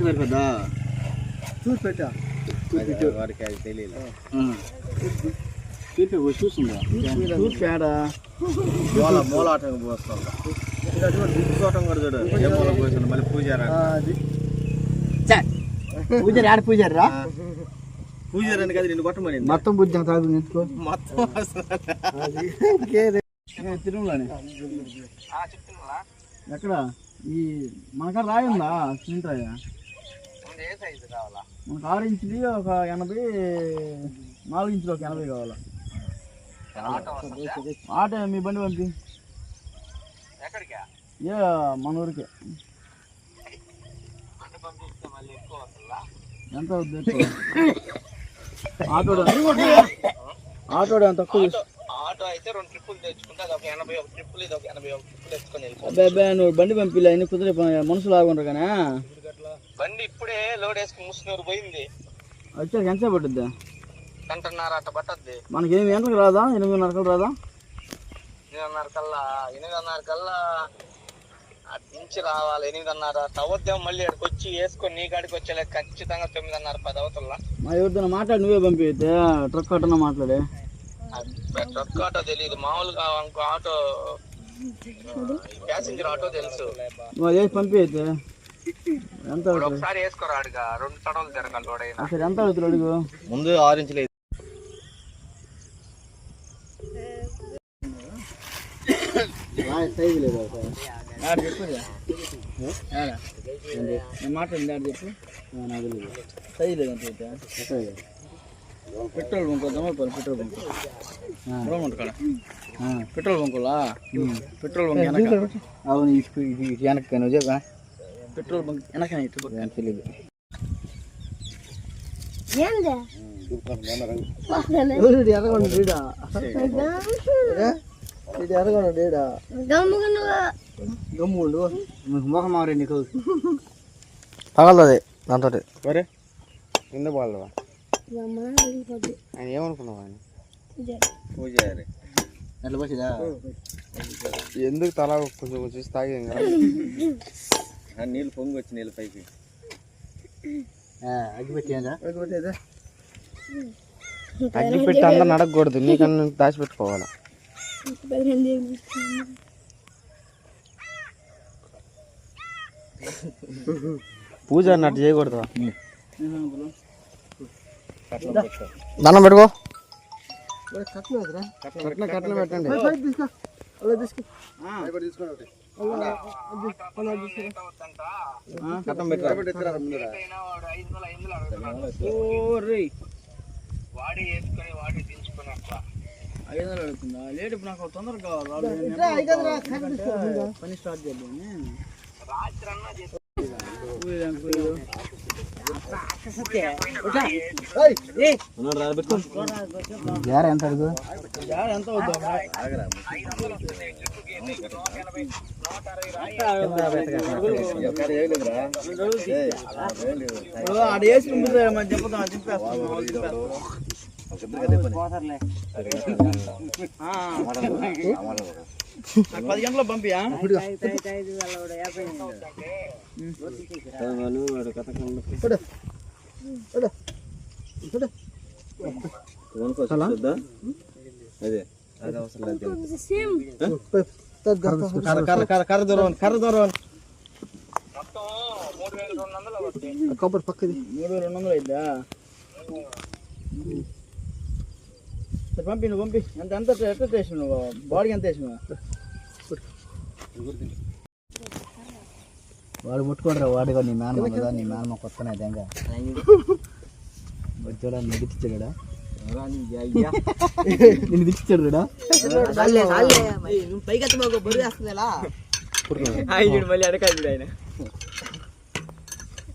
ఎంత సరిపోద్దా చూసి పెట్టా వాడికి అది తెలియదు. చూపి చూసిందా చూసి పేడా మూల మూలాటం పోస్తాం చూడటం కూడా చూడు. ఏ మూల పోతుంది మళ్ళీ పూజారా? పూజారి ఆడ పూజారి రా పూజారని కదా నిన్ను కొట్టమని మొత్తం పూజ తాగు ఎత్తుకో మొత్తం తిరుమలని? ఎక్కడ? ఈ మనకాడ రాయి ఉందా రాయ? మనకు ఆరు ఇంచుది ఒక ఎనభై నాలుగు ఇంచులు ఒక ఎనభై కావాలా. ఆట మీ బండి పంపి. ఏ మన ఊరికే. ఎంత? ఆటోడు? ఆటోడు ఎంత తక్కువ? ఆటో అయితే రెండు ట్రిప్పులు తెచ్చుకుంటే అది ఒక ఎనభై ఒక ట్రిప్పులు ఇది ఒక ఎనభై ఒక ట్రిప్పులు తెచ్చుకొని అబ్బాయి అబ్బాయి నువ్వు బండి పంపిలే అన్ని కుదిరే మనుషులు ఆగుంటారు కానీ. బండి ఇప్పుడే లోడ్ వేసుకుని ముసునూరు పోయింది. వచ్చాక ఎంతసేపు పట్టుద్దా? గంటన్నర అట్ట పట్టద్ది. మనకి ఏమి ఎంతకు రాదా? ఎనిమిదిన్నరకు రాదా? ఎనిమిదిన్నర కల్లా ఎనిమిదిన్నర కల్లా అటు నుంచి రావాలి. ఎనిమిదిన్నర అవద్దాం మళ్ళీ ఇక్కడికి వచ్చి వేసుకొని నీ కాడికి వచ్చేలే ఖచ్చితంగా తొమ్మిదిన్నర పది అవుతుందా మా ఎవరితో మాట్లాడి నువ్వే పంపి అయితే ట్రక్ అట్టన మాట్లాడే. ట్రక్ ఆటో తెలియదు మామూలుగా ఇంకో ఆటో ప్యాసింజర్ ఆటో తెలుసు. పంపి అయితే ఎంత ఇప్పుడు అవుతుంది ఒకసారి వేసుకోరాడుగా రెండు తడవలు తిరగాలి వాడైనా అసలు ఎంత అవుతుంది అడుగు ముందు ఆరు ఇంచులు సైజు లేదు ఆడు చెప్పు నేను మాట్లాడింది ఆడు చెప్పు నాకు తెలియదు సైజు లేదు అంత అయితే పెట్రోల్ బంక్ వద్దామా పోనీ పెట్రోల్ బంక్ రోడ్ కాడ పెట్రోల్ బంకులా పెట్రోల్ బంక్ వెనక అవును ఇది ఇది వెనక నువ్వు చెప్పా పెట్రోల్ బంక్ వెనక ఇటు తెలియదు ఎవరు ఎర్రగొండ డీడా. ఇది ఎర్రగొండ డీడా. గమ్ముండు ముఖం మారే నీకు. పగలది? దాంతో మరి కింద ఆయన ఏమనుకున్నావు పూజారి. ఎందుకు తల కొంచెం కొంచెం తాగాం కదా? నీళ్ళు పొంగి వచ్చి నీళ్ళు పైకి. అగ్గి పెట్టిందా అగ్గి పెట్టి అందరు నడకూడదు నీకన్నా దాచిపెట్టుకోవాలి? పూజ అన్నట్టు చేయకూడదు దండం పెట్టుకో. కట్న పెట్టండి. తీసుకో. తీసుకో వాడి వేసుకొని వాడి దించుకొని అట్లా. ఐదు వందలు అడుగుతుందా? లేట్ ఇప్పుడు నాకు తొందరగా కావాలి పని స్టార్ట్ చేద్దాం రాత్రి అన్నా చేసి జార ఎంత అడుగు జార ఎంత అవుతుంది ఆడ వేసి పది. గంటలకు పంపియా అదే అది అవసరం లేదు. కర్ర కర్ర కర్ర కర్ర దూరం కర్ర దూరం మొత్తం మూడు వేల రెండు వందలు అవుతుంది కొబ్బరి పక్కది. మూడు వేల రెండు వందలు అయిద్దా? సరే పంపి నువ్వు పంపి. ఎంత ఎంత ఎంత టేస్ట్ నువ్వు? బాడీకి ఎంత వేసినావు వాడు ముట్టుకోడరా వాడు కూడా నీ మేనమ్మ కదా నీ మేనమ్మ కొత్తనే అదేంగా వచ్చాడా నిన్ను నిన్ను దిచ్చిచ్చాడు రా మళ్ళీ అడగాలి ఆయన.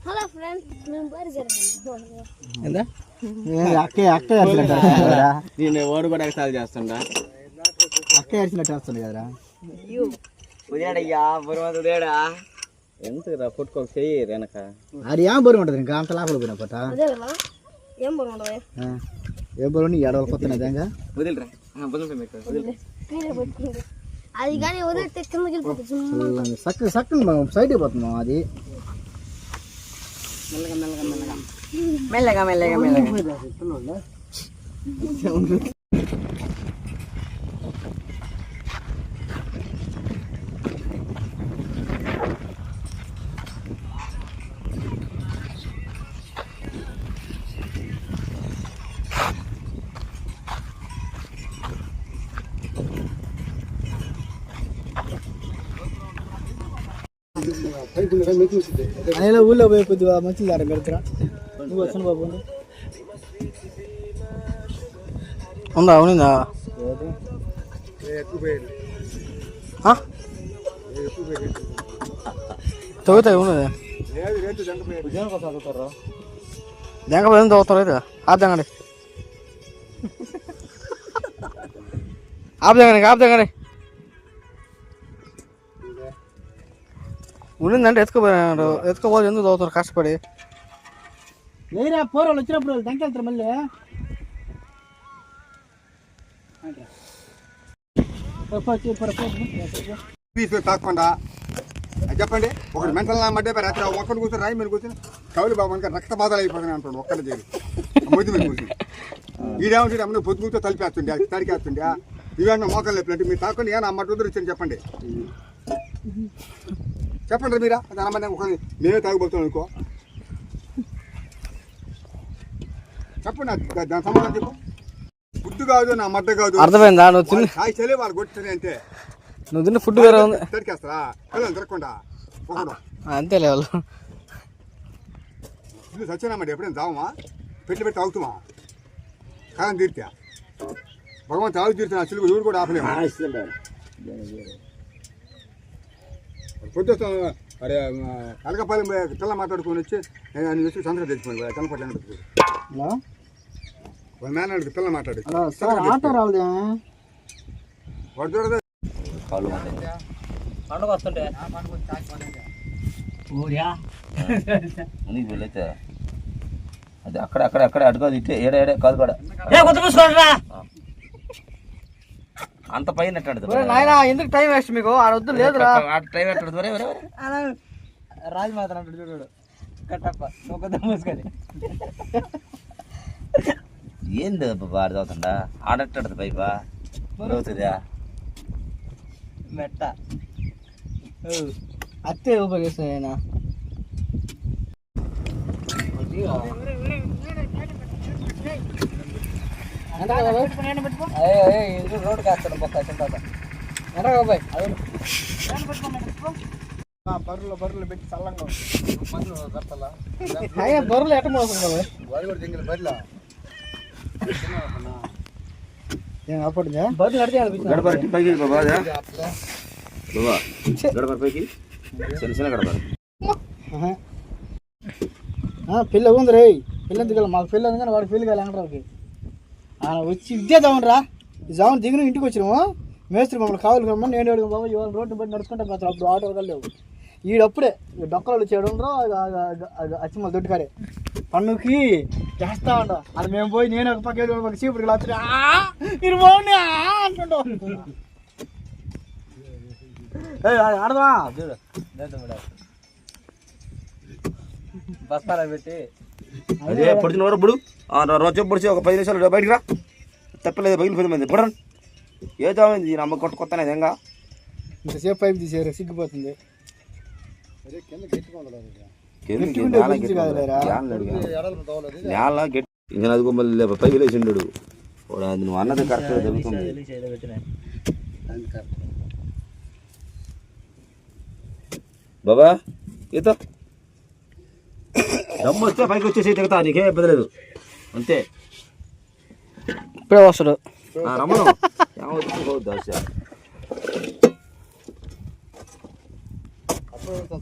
హలో ఫ్రెండ్స్ మేము బర్గర్ ఎంత అక్కే అక్క ఏడ్చినట్టు కదరా. నేను ఓడి కూడా ఎక్సాలు చేస్తుండా? అక్క ఏడ్చినట్టు వేస్తుంది కదరా. ఎందుకు రా కొట్టుకోక చెయ్యి వెనక? అది ఏం బరువు ఉంటుంది? ఇంకా అంత లోపల పోయినా పట్ట అదే కదా ఏం బాగుండదు ఏ బరువు నీ ఎడవలు కొత్త నిజంగా వదిలిరా. వదిలిరా. మీకు మీరే పెట్టుకోండి అది కానీ వదిలితే కిందకి వెళ్ళిపోతుంది సుమ్మగా. సక్క సక్కన సైడ్ పోతున్నాం అది. మెల్లగా మెల్లగా మెల్లగా. ఆయన ఊళ్ళో పోయి కొద్దిగా మంచిది ఆడ పెడతారా నువ్వు వచ్చిన బాబు. ఉందా అవునిందా తగ్గుతాయి ఉన్నది. దెంగ పోయింది తగ్గుతారు అయితే? ఆప్ దెంగండి ఆప్ దెంగండి ఆప్ దెంగండి ఉండిందంటే ఎత్తుకుపోయాడు ఎత్తుకుపోతే ఎందుకు తగ్గుతారు కష్టపడి. లేరా పోరాలు వచ్చినప్పుడు వాళ్ళు దంకెళ్తారు మళ్ళీ. కాకుండా చెప్పండి ఒకటి మెంటల్ నా మధ్య రాత్రి ఒక్కరు కూర్చొని రాయి మీరు కూర్చొని కవులు బాబు మనకి రక్త బాధలు అయిపోతున్నాయి అంటాడు ఒక్కటి చేరి మొద్దు మీద కూర్చొని. ఈడేమంటే అమ్మ పొద్దు కూర్చో తలిపేస్తుండే తడికేస్తుండే ఇవన్నీ మోకాలు లేపినట్టు మీరు తాకుండా ఏమన్నా అమ్మ ఉద్దరు ఇచ్చాను చెప్పండి. చెప్పండి మీరా అది అన్నమాట ఒక నేనే తాగిపోతాను అనుకో. చెప్పండి దాని సమాధానం చెప్పు. ఫుడ్ కాదు నా మడ్డ కాదు. అర్థమైందా? నువ్వు తిని కాయ చలి వాళ్ళు కొట్టుకుని అంటే నువ్వు తిన్న ఫుడ్ వేరే ఉంది. తడికేస్తారా పిల్లలు తిరగకుండా. ఒకడు అంతేలే వాళ్ళు. ఇల్లు సత్యనామడి ఎప్పుడైనా తావమా పెట్టి పెట్టి తాగుతామా కాలం తీర్తా భగవంతు తాగు తీరుతున్నా చిలుగు ఎవరు కూడా ఆపలేము. పొద్దు అరే కలకపాలెం పిల్ల మాట్లాడుకొని వచ్చి నేను వచ్చి సంతకం తెచ్చుకోండి కనపట్ల హలో? మేనాడికి పిల్ల మాట్లాడు. సార్ ఆటో చూడదు పండుగ వస్తుంటే? ముందుకు వెళ్ళైతే? అది అక్కడ అక్కడ అక్కడ అడుగు ఇట్టే ఏడే ఏడే కాదు కూడా. అంత పైన నాయన ఎందుకు టైం వేస్ట్ మీకు? ఆడ వద్దు లేదురా టైం ఎట్టాడు. రాజమాత అంటాడు చూడు. కట్టప్ప ఒక మూసుకొని ఏంది బాబా ఆడ చదువుతుండా ఆడట్టాడు పైపా అవుతుందా మెట్ట అత్తే ఉపయోగిస్తాయి ఆయన రోడ్ కాస్తాడు పక్క చింత బర్రెలు బర్రెలు పెట్టి చల్లంగా అయ్యా బర్రెలు ఎట్ట మోసం వాడు కూడా దింగిన బరిలా అప్పుడు బర్రెలు అడితే అనిపించింది గడపర పైకి బాబా. బాబా. గడపర పైకి. చిన్న చిన్న గడపర పిల్ల ఉంది రే పిల్ల ఎందుకు మాకు పిల్ల ఉంది కానీ వాడు పెళ్ళి కాదు వచ్చి ఇదే ఈ జామున్ దిగిన ఇంటికి వచ్చినాము. మేస్త్రి మమ్మల్ని కావాలి కమ్మని నేను అడుగు బాబు ఇవాళ రోడ్డు బట్టి నడుచుకుంటే పోతారు అప్పుడు ఆటో వెళ్ళలేవు ఈడప్పుడే డొక్కలు చేయడం అచ్చిమల దొడ్డుకాడే. పన్నుకి చేస్తా ఉండ. అది మేము పోయి నేను ఒక పక్క ఒక పక్క చీపురికి లాత్రి మీరు బాగుండి అంటుంటాం ఆడదా బస్తారా పెట్టి. అదే పొడిచిన వరకు ఇప్పుడు రోజు పొడిచి ఒక పది నిమిషాలు బయటికి రా. తప్పలేదు పగిలిపోయింది మంది పొడరు ఏ జామైంది నమ్మ కొట్ట కొత్త ఏంగా ఇంతసేపు పైపు తీసేరు సిగ్గిపోతుంది. ఉండే నేల గట్టి ఇంకా అది మళ్ళీ పైకి లేచిండు. నువ్వు అన్నది కరెక్ట్ జరుగుతుంది బాబా ఈత. దమ్ము వస్తే పైకి వచ్చేసి దిగుతా నీకే ఇబ్బంది లేదు. అంతే. ఇప్పుడే వస్తాడు. రమ్మను ఏమవుతుంది దశ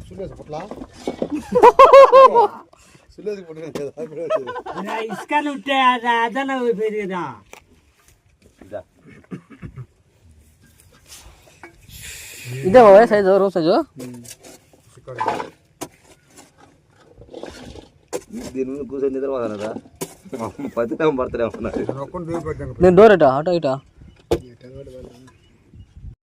ఇదా. ఇదే బాబాయ్ సైజు రూమ్ సైజు దీని ముందు కూర్చొని నిద్రపోతానరా పతితం పడతానే ఉన్నారు ఒక్కడిని దూరం పెట్టాను నేను డోర్ ఇటా అటో ఇటా